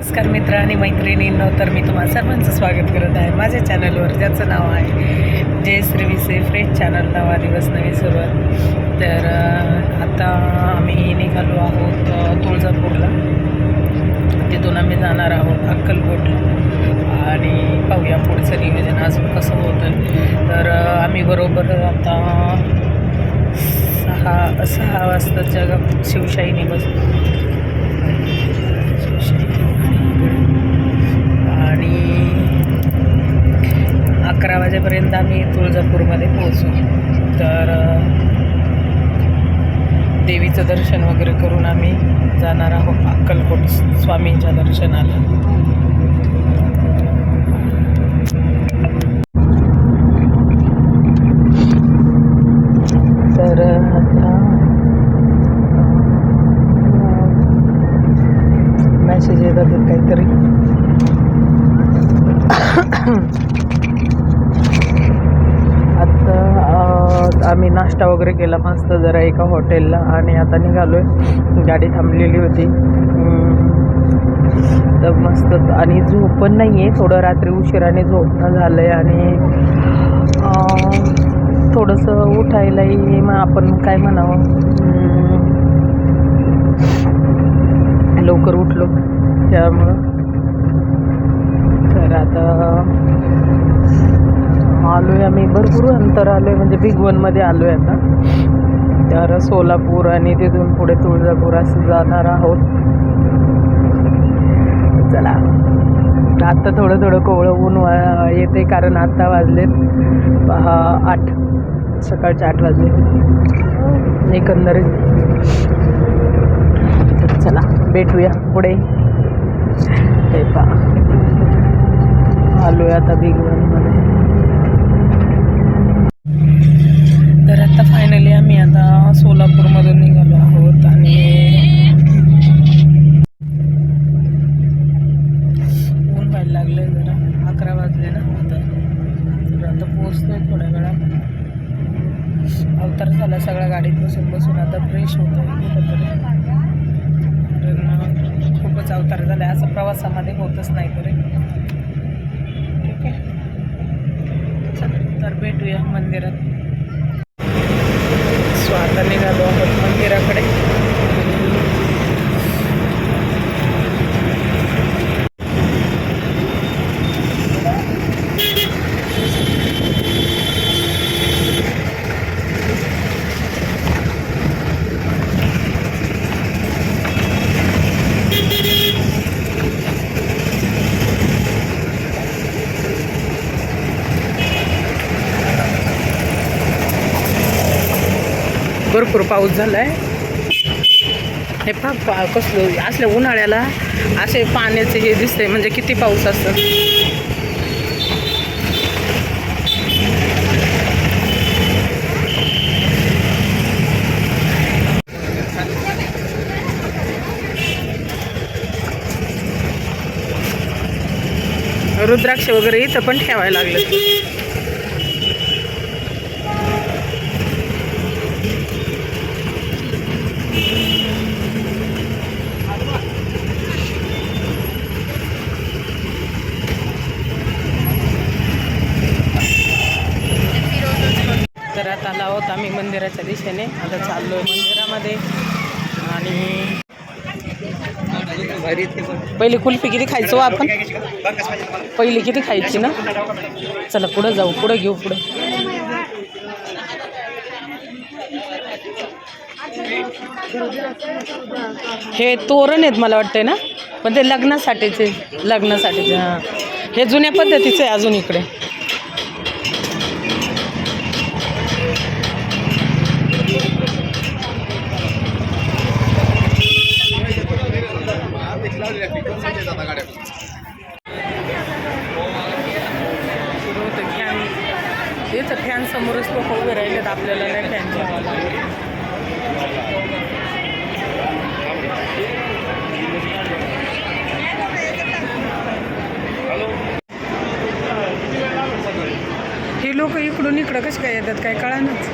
नमस्कार मित्र आणि मैत्रिणींनो तर मी तुम्हाला सर्वांचं स्वागत करत आहे माझ्या चॅनलवर ज्याचं नाव आहे जय श्री विसे फ्रेश चॅनल नवा दिवस नवी सुरुवात. तर आता आम्ही निघालो आहोत तुळजापूरला. तिथून आम्ही जाणार आहोत अक्कलकोटला आणि पाहूया पुढचं नियोजन अजून कसं होतं. तर आम्ही बरोबर आता सहा सहा वाजताच्या शिवशाही शिवशाहीने आणि अकरा वाजेपर्यंत आम्ही तुळजापूरमध्ये पोहोचू. तर देवीचं दर्शन वगैरे करून आम्ही जाणार आहोत अक्कलकोट स्वामींच्या दर्शनाला. तर आता मेसेज येतात काहीतरी. आत्ता आम्ही नाश्ता वगैरे केला मस्त जरा एका हॉटेलला आणि आता निघालो आहे गाडी थांबलेली होती. तर मस्त आणि झोप पण नाही आहे थोडं रात्री उशिराने झोपणं झालं आहे आणि थोडंसं उठायलाही मग आपण काय म्हणावं? लवकर उठलो त्यामुळं. तर आता आलो आहे आम्ही. भरपूर अंतर आलो आहे म्हणजे बिग वनमध्ये आलो आहे आता. तर सोलापूर आणि तिथून पुढे तुळजापूर असं जाणार आहोत. चला. आत्ता थोडं थोडं कोवळं ऊन वा येते कारण आत्ता वाजलेत पहा आठ. सकाळचे आठ वाजले. एकंदरीत. चला भेटूया पुढे. हे पहा. आलो आहे आता बिग वनमध्ये तर आता फायनली आम्ही आता सोलापूरमधून निघालो आहोत आणि ऊन व्हायला लागलं जरा. अकरा वाजले ना आता. तर आता पोहोचतोय थोड्या वेळात. अवतार झाला सगळ्या गाडीत बसून बसून. आता फ्रेश होतो कुठंतरी. कारण खूपच अवतार झाला असं प्रवासामध्ये होतच नाही तरी ठीक आहे चला तर भेटूया मंदिरात सो आता निघालो आहोत मंदिराकडे भरपूर पाऊस झाला आहे हे पा पा कसलं असल्या उन्हाळ्याला असे पाण्याचे हे दिसतंय म्हणजे किती पाऊस असतं. रुद्राक्ष वगैरे इथं पण ठेवायला लागलं मंदिरात आलो आहोत आम्ही मंदिराच्या दिशेने. आता चाललो आहे मंदिरामध्ये. आणि पहिले कुल्फी किती खायचो आपण? पहिली किती खायची ना? चला पुढं जाऊ पुढं घेऊ पुढं. हे तोरण आहेत मला वाटतंय ना? पण ते लग्नासाठीचे लग्नासाठीचे हां. हे जुन्या पद्धतीचे आहे अजून इकडे. सुरू फॅन समोरच लोक उभे राहिलेत आपल्याला नाही फॅनच्या हे लोक इकडून इकडं कसे काय येतात काय कळानच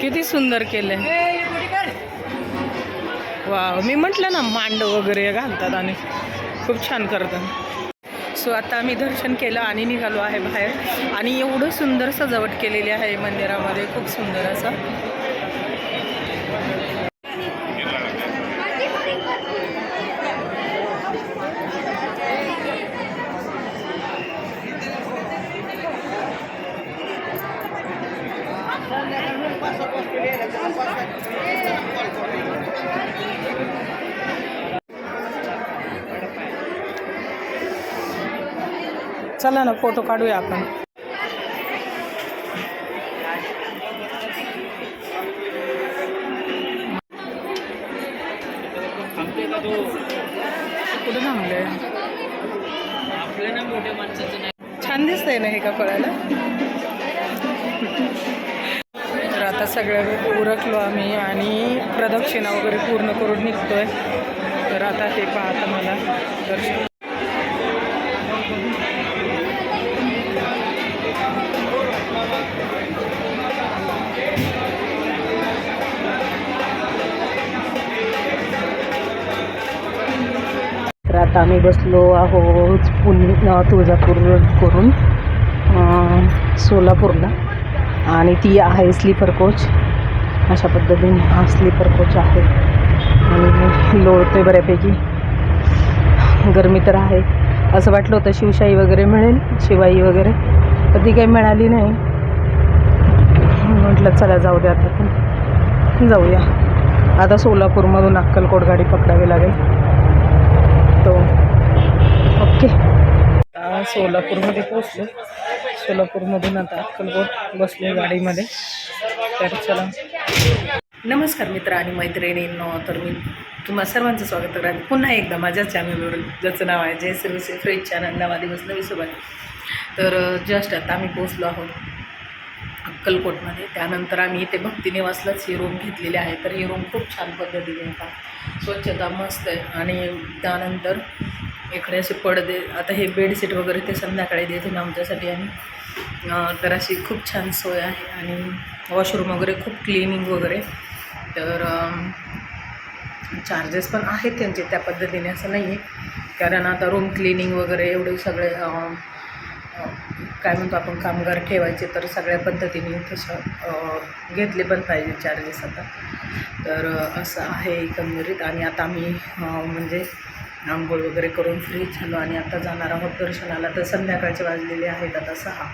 किती सुंदर केलंय. वा मी म्हटलं ना मांड वगैरे घालतात आणि खूप छान करतात. सो आता आम्ही दर्शन केलं आणि निघालो आहे बाहेर. आणि एवढं सुंदर सजावट केलेली आहे मंदिरामध्ये खूप सुंदर असं. चला ना फोटो काढूया आपण. कुठं थांबले छान दिसतंय ना हे कपड्याला? तर आता सगळं उरकलो आम्ही आणि प्रदक्षिणा वगैरे पूर्ण करून निघतोय. तर आता हे पाहता मला दर्शन. तर आता आम्ही बसलो आहोत पुणे तुळजापूर करून सोलापूरला. आणि ती आहे स्लीपर कोच अशा पद्धतीने हा स्लीपर कोच आहे. आणि लोळते बऱ्यापैकी. गरमी तर आहे. असं वाटलं होतं शिवशाही वगैरे मिळेल शिवाई वगैरे. तर ती काही मिळाली नाही. म्हटलं चला जाऊ द्या आता पण जाऊया. आता सोलापूरमधून अक्कलकोट गाडी पकडावी लागेल. तो. ओके. सोलापूरमध्ये पोचलो सोलापूरमधून आता अक्कलकोट बसलो गाडीमध्ये. तर चला. नमस्कार मित्र आणि मैत्रिणींनो तर मी तुम्हा सर्वांचं स्वागत करते पुन्हा एकदा माझ्या चॅनलवर ज्याचं नाव आहे जय सर्विस फ्रेज चॅनल नवादिवस नवी सोबत तर जस्ट आता आम्ही पोचलो आहोत अक्कलकोटमध्ये. त्यानंतर आम्ही इथे भक्तिनिवासलाच ही रूम घेतलेली आहे. तर ही रूम खूप छान पद्धतीने होता स्वच्छता मस्त आहे. आणि त्यानंतर इकडे असे पडदे आता हे बेडशीट वगैरे ते संध्याकाळी देतील आमच्यासाठी आणि तर अशी खूप छान सोय आहे आणि वॉशरूम वगैरे खूप क्लिनिंग वगैरे. तर चार्जेस पण आहेत त्यांचे त्या पद्धतीने असं नाही आहे कारण आता रूम क्लिनिंग वगैरे एवढे सगळे काय म्हणतो आपण कामगार ठेवायचे तर सगळ्या पद्धतीने तसं घेतले पण पाहिजे चार्जेस आता. तर असं आहे एकंदरीत. आणि आता आम्ही म्हणजे आंघोळ वगैरे करून फ्री झालो आणि आता जाणार आहोत दर्शनाला. तर संध्याकाळचे वाजलेले आहेत आता सहा.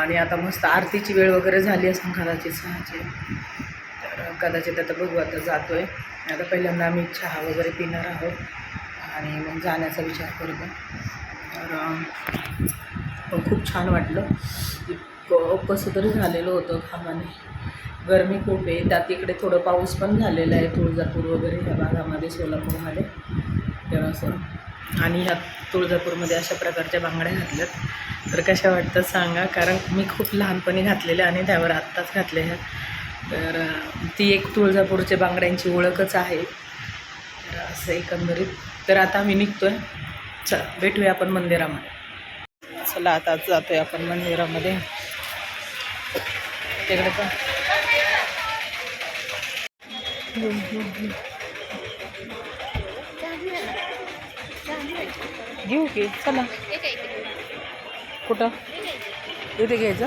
आणि आता मस्त आरतीची वेळ वगैरे झाली असं कदाचित सहाची. तर कदाचित आता बघू आता जातो आहे आता पहिल्यांदा आम्ही चहा वगैरे पिणार आहोत आणि मग जाण्याचा विचार करतो तर पण खूप छान वाटलं. इतकं कसं तरी झालेलं होतं कामाने गरमी खूप आहे. त्यात इकडे थोडं पाऊस पण झालेला आहे तुळजापूर वगैरे ह्या भागामध्ये सोलापूरमध्ये. किंवा असं. आणि ह्या तुळजापूरमध्ये अशा प्रकारच्या बांगड्या घातल्यात. तर कशा वाटतात सांगा. कारण मी खूप लहानपणी घातलेल्या आणि त्यावर आत्ताच घातल्या ह्या. तर ती एक तुळजापूरच्या बांगड्यांची ओळखच आहे. तर असं एकंदरीत. तर आता आम्ही आहे चला भेटूया आपण मंदिरामध्ये. चला आता जातोय आपण मंदिरामध्ये. तिकडे पण. घेऊ की चला. कुठं? इथे घ्यायचं.